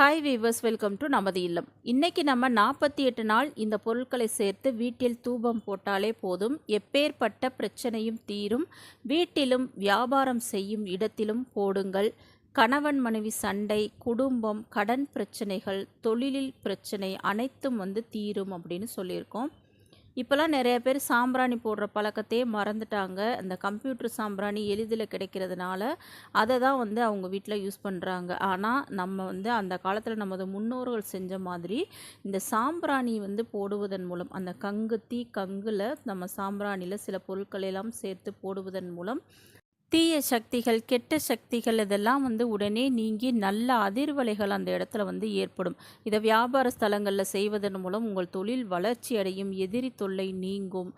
Hi viewers welcome to நமது இல்லம். இன்னைக்கு நம்ம நாற்பத்தி எட்டு நாள் இந்த பொருட்களை சேர்த்து வீட்டில் தூபம் போட்டாலே போதும். எப்பேற்பட்ட பிரச்சனையும் தீரும். வீட்டிலும் வியாபாரம் செய்யும் இடத்திலும் போடுங்கள். கணவன் மனைவி சண்டை குடும்பம் கடன் பிரச்சனைகள் தொழிலில் பிரச்சனை அனைத்தும் வந்து தீரும் அப்படின்னு சொல்லியிருக்கோம். இப்போல்லாம் நிறைய பேர் சாம்பிராணி போடுற பழக்கத்தையே மறந்துட்டாங்க. அந்த கம்ப்யூட்டர் சாம்பிராணி எளிதில் கிடைக்கிறதுனால அதை தான் வந்து அவங்க வீட்டில் யூஸ் பண்ணுறாங்க. ஆனால் நம்ம வந்து அந்த காலத்தில் நமது முன்னோர்கள் செஞ்ச மாதிரி இந்த சாம்பிராணி வந்து போடுவதன் மூலம் அந்த கங்கு தீ கங்கில் நம்ம சாம்பிராணியில் சில பொருட்களெல்லாம் சேர்த்து போடுவதன் மூலம் தீய சக்திகள் கெட்ட சக்திகள் இதெல்லாம் வந்து உடனே நீங்கி நல்ல அதிர்வலைகள் அந்த இடத்துல வந்து ஏற்படும். இதை வியாபார ஸ்தலங்களில் செய்வதன் மூலம் உங்கள் தொழில் வளர்ச்சி அடையும் எதிரி தொல்லை நீங்கும்.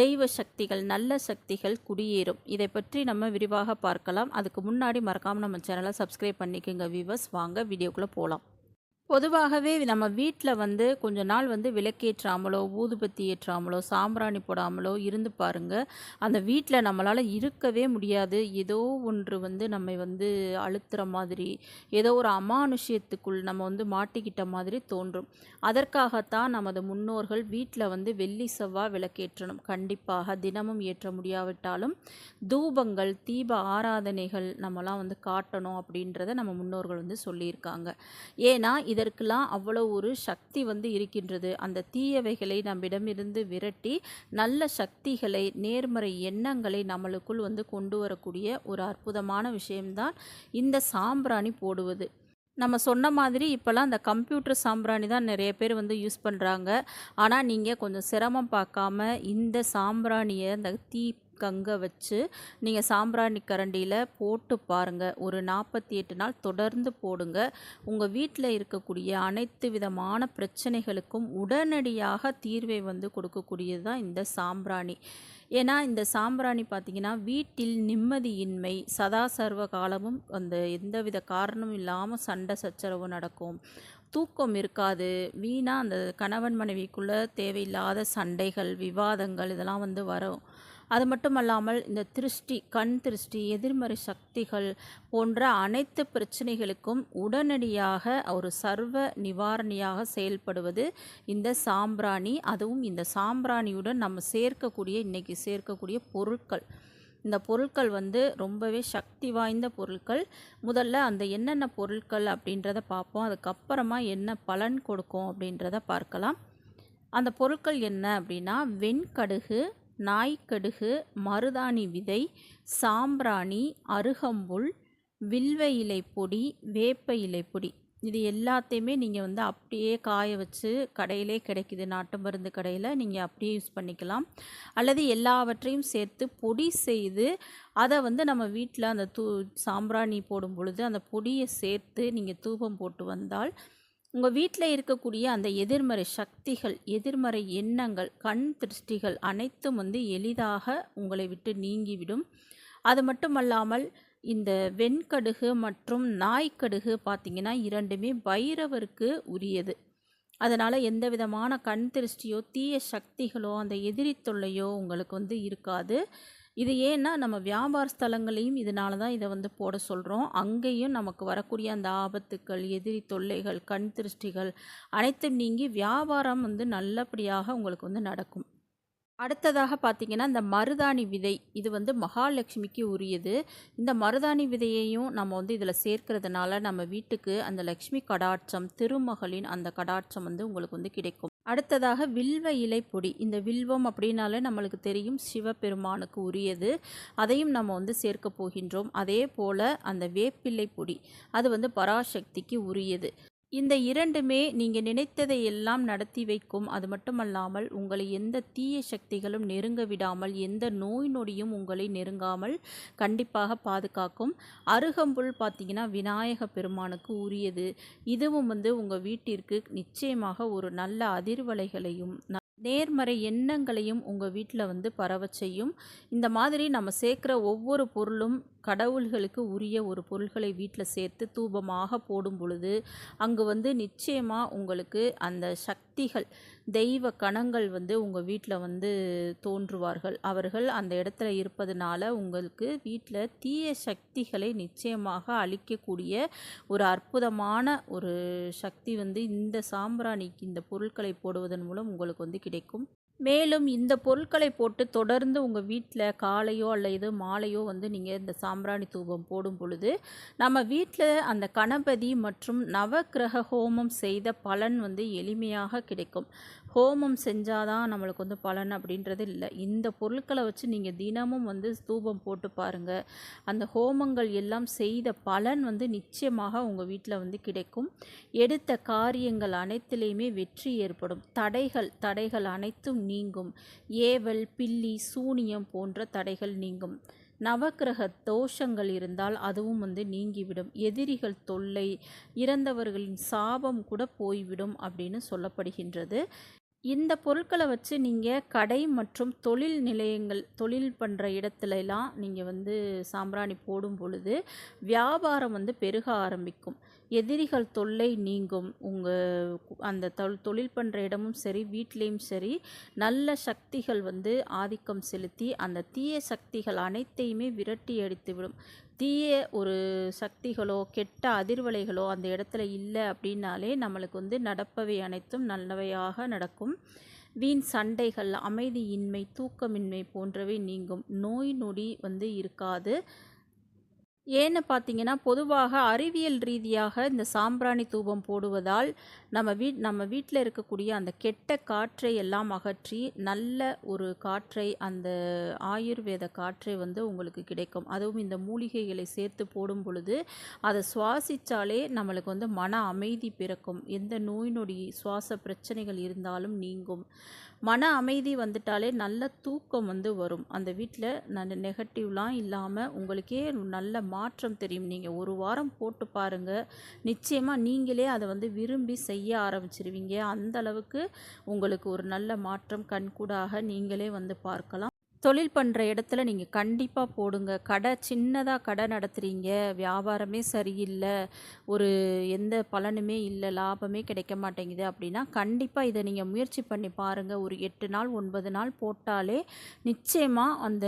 தெய்வ சக்திகள் நல்ல சக்திகள் குடியேறும். இதை பற்றி நம்ம விரிவாக பார்க்கலாம். அதுக்கு முன்னாடி மறக்காமல் நம்ம சேனலை சப்ஸ்கிரைப் பண்ணிக்கோங்க வியூவர்ஸ் வாங்க வீடியோக்குள்ளே போகலாம் பொதுவாகவே நம்ம வீட்டில் வந்து கொஞ்ச நாள் வந்து விளக்கேற்றாமலோ ஊதுபத்தி ஏற்றாமலோ சாம்பிராணி போடாமலோ இருந்து பாருங்க. அந்த வீட்டில் நம்மளால் இருக்கவே முடியாது. ஏதோ ஒன்று வந்து நம்மை வந்து அழுத்துற மாதிரி ஏதோ ஒரு அமானுஷ்யத்துக்குள் நம்ம வந்து மாட்டிக்கிட்ட மாதிரி தோன்றும். அதற்காகத்தான் நமது முன்னோர்கள் வீட்டில் வந்து வெள்ளி செவ்வாய் விளக்கேற்றணும். கண்டிப்பாக தினமும் ஏற்ற முடியாவிட்டாலும் தூபங்கள் தீப ஆராதனைகள் நம்மலாம் வந்து காட்டணும் அப்படின்றத நம்ம முன்னோர்கள் வந்து சொல்லியிருக்காங்க. ஏன்னா இதற்கெல்லாம் அவ்வளோ ஒரு சக்தி வந்து இருக்கின்றது. அந்த தீயவைகளை நம்மிடமிருந்து விரட்டி நல்ல சக்திகளை நேர்மறை எண்ணங்களை நம்மளுக்குள் வந்து கொண்டு வரக்கூடிய ஒரு அற்புதமான விஷயம்தான் இந்த சாம்பிராணி போடுவது. நம்ம சொன்ன மாதிரி இப்போல்லாம் அந்த கம்ப்யூட்டர் சாம்பிராணி தான் நிறைய பேர் வந்து யூஸ் பண்ணுறாங்க ஆனால் நீங்கள் கொஞ்சம் சிரமம் பார்க்காம இந்த சாம்பிராணியை அந்த தீ கங்கை வச்சு நீங்கள் சாம்பிராணி கரண்டியில் போட்டு பாருங்கள் ஒரு நாற்பத்தி எட்டு நாள் தொடர்ந்து போடுங்க. உங்கள் வீட்டில் இருக்கக்கூடிய அனைத்து விதமான பிரச்சனைகளுக்கும் உடனடியாக தீர்வை வந்து கொடுக்கக்கூடியது தான் இந்த சாம்பிராணி. ஏன்னா இந்த சாம்பிராணி பார்த்திங்கன்னா வீட்டில் நிம்மதியின்மை சதா சர்வ காலமும் அந்த எந்தவித காரணமும் இல்லாமல் சண்டை சச்சரவு நடக்கும். தூக்கம் இருக்காது. வீணாக அந்த கணவன் மனைவிக்குள்ளே தேவையில்லாத சண்டைகள் விவாதங்கள் இதெல்லாம் வந்து வரும். அது மட்டும் அல்லாமல் இந்த திருஷ்டி கண் திருஷ்டி எதிர்மறை சக்திகள் போன்ற அனைத்து பிரச்சனைகளுக்கும் உடனடியாக ஒரு சர்வ நிவாரணியாக செயல்படுவது இந்த சாம்பிராணி. அதுவும் இந்த சாம்பிராணியுடன் நம்ம சேர்க்கக்கூடிய இன்றைக்கி சேர்க்கக்கூடிய பொருட்கள். இந்த பொருட்கள் வந்து ரொம்பவே சக்தி வாய்ந்த பொருட்கள். முதல்ல அந்த என்னென்ன பொருட்கள் அப்படின்றத பார்ப்போம். அதுக்கப்புறமா என்ன பலன் கொடுக்கும் அப்படின்றத பார்க்கலாம். அந்த பொருட்கள் என்ன அப்படின்னா வெண்கடுகு நாய்க்கடுகு மருதாணி விதை சாம்பிராணி அருகம்புல் வில்வ இலை பொடி வேப்ப இலை பொடி இது எல்லாத்தையுமே நீங்கள் வந்து அப்படியே காய வச்சு கடையிலே கிடைக்குது. நாட்டு மருந்து கடையில் நீங்கள் அப்படியே யூஸ் பண்ணிக்கலாம். அல்லது எல்லாவற்றையும் சேர்த்து பொடி செய்து அதை வந்து நம்ம வீட்டில் அந்த தூ சாம்பிராணி போடும் பொழுது அந்த பொடியை சேர்த்து நீங்கள் தூபம் போட்டு வந்தால் உங்கள் வீட்டில் இருக்கக்கூடிய அந்த எதிர்மறை சக்திகள் எதிர்மறை எண்ணங்கள் கண் திருஷ்டிகள் அனைத்தும் வந்து எளிதாக உங்களை விட்டு நீங்கிவிடும். அது மட்டுமல்லாமல் இந்த வெண்கடுகு மற்றும் நாய்க்கடுகு பார்த்திங்கன்னா இரண்டுமே பைரவருக்கு உரியது. அதனால் எந்த விதமான கண் திருஷ்டியோ தீய சக்திகளோ அந்த எதிரி தொல்லையோ உங்களுக்கு வந்து இருக்காது. இது ஏன்னா நம்ம வியாபார ஸ்தலங்களையும் இதனால தான் இதை வந்து போட சொல்கிறோம் அங்கேயும் நமக்கு வரக்கூடிய அந்த ஆபத்துக்கள் எதிரி தொல்லைகள் கண் திருஷ்டிகள் அனைத்தும் நீங்கி வியாபாரம் வந்து நல்லபடியாக உங்களுக்கு வந்து நடக்கும். அடுத்ததாக பார்த்திங்கன்னா இந்த மருதாணி விதை இது வந்து மகாலட்சுமிக்கு உரியது. இந்த மருதாணி விதையையும் நம்ம வந்து இதில் சேர்க்கிறதுனால நம்ம வீட்டுக்கு அந்த லக்ஷ்மி கடாட்சம் திருமகளின் அந்த கடாட்சம் வந்து உங்களுக்கு வந்து கிடைக்கும். அடுத்ததாக வில்வ இலை பொடி. இந்த வில்வம் அப்படின்னாலே நம்மளுக்கு தெரியும் சிவபெருமானுக்கு உரியது. அதையும் நம்ம வந்து சேர்க்க போகின்றோம். அதே போல் அந்த வேப்பிள்ளை பொடி. அது வந்து பராசக்திக்கு உரியது. இந்த இரண்டுமே நீங்கள் நினைத்ததை எல்லாம் நடத்தி வைக்கும். அது மட்டுமல்லாமல் உங்களை எந்த தீய சக்திகளும் நெருங்க விடாமல் எந்த நோய் நொடியும் உங்களை நெருங்காமல் கண்டிப்பாக பாதுகாக்கும். அருகம்புல் பார்த்தீங்கன்னா விநாயக பெருமானுக்கு உரியது. இதுவும் வந்து உங்கள் வீட்டிற்கு நிச்சயமாக ஒரு நல்ல அதிர்வலைகளையும் நேர்மறை எண்ணங்களையும் உங்கள் வீட்டில் வந்து பரவ செய்யும். இந்த மாதிரி நம்ம சேர்க்குற ஒவ்வொரு பொருளும் கடவுள்களுக்கு உரிய ஒரு பொருள்களை வீட்டில் சேர்த்து தூபமாக போடும் பொழுது அங்கு வந்து நிச்சயமாக உங்களுக்கு அந்த சக்திகள் தெய்வ கணங்கள் வந்து உங்கள் வீட்டில் வந்து தோன்றுவார்கள். அவர்கள் அந்த இடத்துல இருப்பதனால உங்களுக்கு வீட்டில் தீய சக்திகளை நிச்சயமாக அழிக்கக்கூடிய ஒரு அற்புதமான ஒரு சக்தி வந்து இந்த சாம்பிராணிக்கு இந்த பொருட்களை போடுவதன் மூலம் உங்களுக்கு வந்து கிடைக்கும். மேலும் இந்த பொருட்களை போட்டு தொடர்ந்து உங்கள் வீட்டில் காலையோ அல்லது மாலையோ வந்து நீங்கள் இந்த சாம்பிராணி தூபம் போடும் பொழுது நம்ம வீட்டில் அந்த கணபதி மற்றும் நவக்கிரக ஹோமம் செய்த பலன் வந்து எளிமையாக கிடைக்கும். ஹோமம் செஞ்சாதான் நம்மளுக்கு வந்து பலன் அப்படின்றது இல்லை. இந்த பொருட்களை வச்சு நீங்கள் தினமும் வந்து ஸ்தூபம் போட்டு பாருங்கள் அந்த ஹோமங்கள் எல்லாம் செய்த பலன் வந்து நிச்சயமாக உங்கள் வீட்டில் வந்து கிடைக்கும். எடுத்த காரியங்கள் அனைத்துலேயுமே வெற்றி ஏற்படும். தடைகள் தடைகள் அனைத்தும் நீங்கும். ஏவல் பில்லி சூனியம் போன்ற தடைகள் நீங்கும். நவக்கிரக தோஷங்கள் இருந்தால் அதுவும் வந்து நீங்கிவிடும். எதிரிகள் தொல்லை இறந்தவர்களின் சாபம் கூட போய்விடும் அப்படின்னு சொல்லப்படுகின்றது. இந்த பொருட்களை வச்சு நீங்கள் கடை மற்றும் தொழில் நிலையங்கள் தொழில் பண்ணுற இடத்துலலாம் நீங்கள் வந்து சாம்பிராணி போடும் பொழுது வியாபாரம் வந்து பெருக ஆரம்பிக்கும். எதிரிகள் தொல்லை நீங்கும். உங்கள் அந்த தொழில் பண்ணுற இடமும் சரி வீட்லேயும் சரி நல்ல சக்திகள் வந்து ஆதிக்கம் செலுத்தி அந்த தீய சக்திகள் அனைத்தையுமே விரட்டி அடித்துவிடும் தீய ஒரு சக்திகளோ கெட்ட அதிர்வலைகளோ அந்த இடத்துல இல்லை அப்படின்னாலே நம்மளுக்கு வந்து நடப்பவை அனைத்தும் நல்லவையாக நடக்கும். வீண் சண்டைகள் அமைதியின்மை தூக்கமின்மை போன்றவை நீங்கும். நோய் நொடி வந்து இருக்காது. ஏன்னு பார்த்தீங்கன்னா பொதுவாக அறிவியல் ரீதியாக இந்த சாம்பிராணி தூபம் போடுவதால் நம்ம வீட் நம்ம வீட்டில் இருக்கக்கூடிய அந்த கெட்ட காற்றை எல்லாம் அகற்றி நல்ல ஒரு காற்றை அந்த ஆயுர்வேத காற்றை வந்து உங்களுக்கு கிடைக்கும். அதுவும் இந்த மூலிகைகளை சேர்த்து போடும் பொழுது அதை சுவாசித்தாலே நம்மளுக்கு வந்து மன அமைதி பிறக்கும். எந்த நோய் நொடி சுவாச பிரச்சனைகள் இருந்தாலும் நீங்கும். மன அமைதி வந்துட்டாலே நல்ல தூக்கம் வந்து வரும். அந்த வீட்டில் நல்ல நெகட்டிவ்லாம் இல்லாமல் உங்களுக்கே நல்ல மாற்றம் தெரியும். நீங்கள் ஒரு வாரம் போட்டு பாருங்கள் நிச்சயமாக நீங்களே அதை வந்து விரும்பி செய்ய ஆரம்பிச்சிருவீங்க. அந்த அளவுக்கு உங்களுக்கு ஒரு நல்ல மாற்றம் கண்கூடாக நீங்களே வந்து பார்க்கலாம். தொழில் பண்ணுற இடத்துல நீங்கள் கண்டிப்பாக போடுங்க. கடை சின்னதாக கடை நடத்துகிறீங்க வியாபாரமே சரியில்லை. ஒரு எந்த பலனுமே இல்லை. லாபமே கிடைக்க மாட்டேங்குது அப்படின்னா கண்டிப்பாக இதை நீங்கள் முயற்சி பண்ணி பாருங்கள் ஒரு எட்டு நாள் ஒன்பது நாள் போட்டாலே நிச்சயமாக அந்த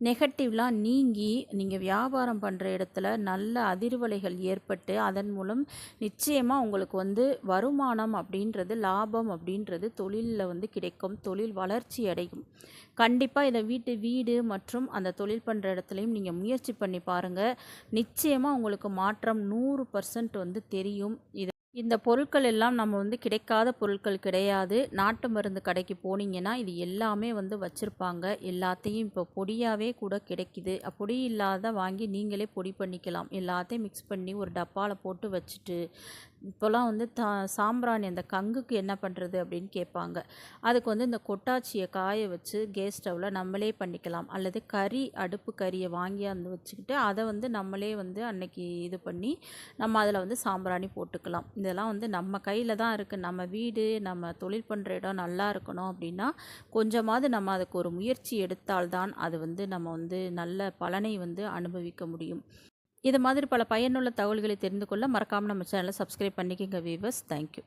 நெகட்டிவ்லாம் நீங்கி நீங்கள் வியாபாரம் பண்ணுற இடத்துல நல்ல அதிர்வலைகள் ஏற்பட்டு அதன் மூலம் நிச்சயமாக உங்களுக்கு வந்து வருமானம் அப்படின்றது லாபம் அப்படின்றது தொழிலில் வந்து கிடைக்கும். தொழில் வளர்ச்சி அடையும். கண்டிப்பாக இதை வீட்டு வீடு மற்றும் அந்த தொழில் பண்ணுற இடத்துலையும் நீங்கள் முயற்சி பண்ணி பாருங்கள் நிச்சயமாக உங்களுக்கு மாற்றம் நூறு பர்சன்ட் வந்து தெரியும். இது இந்த பொருட்கள் எல்லாம் நம்ம வந்து கிடைக்காத பொருட்கள் கிடையாது. நாட்டு மருந்து கடைக்கு போனீங்கன்னா இது எல்லாமே வந்து வச்சுருப்பாங்க. எல்லாத்தையும் இப்போ பொடியாகவே கூட கிடைக்கிது. பொடி இல்லாத வாங்கி நீங்களே பொடி பண்ணிக்கலாம். எல்லாத்தையும் மிக்ஸ் பண்ணி ஒரு டப்பாவில் போட்டு வச்சுட்டு இப்போலாம் வந்து தா சாம்பிராணி அந்த கங்குக்கு என்ன பண்ணுறது அப்படின்னு கேட்பாங்க. அதுக்கு வந்து இந்த கொட்டாச்சியை காய வச்சு கேஸ் ஸ்டவ்வில் நம்மளே பண்ணிக்கலாம். அல்லது கறி அடுப்பு கறியை வாங்கி அந்த வச்சுக்கிட்டு அதை வந்து நம்மளே வந்து அன்னைக்கு இது பண்ணி நம்ம அதில் வந்து சாம்பிராணி போட்டுக்கலாம். இதெல்லாம் வந்து நம்ம கையில் தான் இருக்குது நம்ம வீடு நம்ம தொழில் பண்ணுற இடம் நல்லா இருக்கணும் அப்படின்னா கொஞ்சமாவது நம்ம அதுக்கு ஒரு முயற்சி எடுத்தால்தான் அது வந்து நம்ம வந்து நல்ல பலனை வந்து அனுபவிக்க முடியும். இது மாதிரி பல பயனுள்ள தகவல்களை தெரிந்து கொள்ள மறக்காமல் நம்ம சேனலை சப்ஸ்கிரைப் பண்ணிக்கோங்க வீவர்ஸ் தேங்க்யூ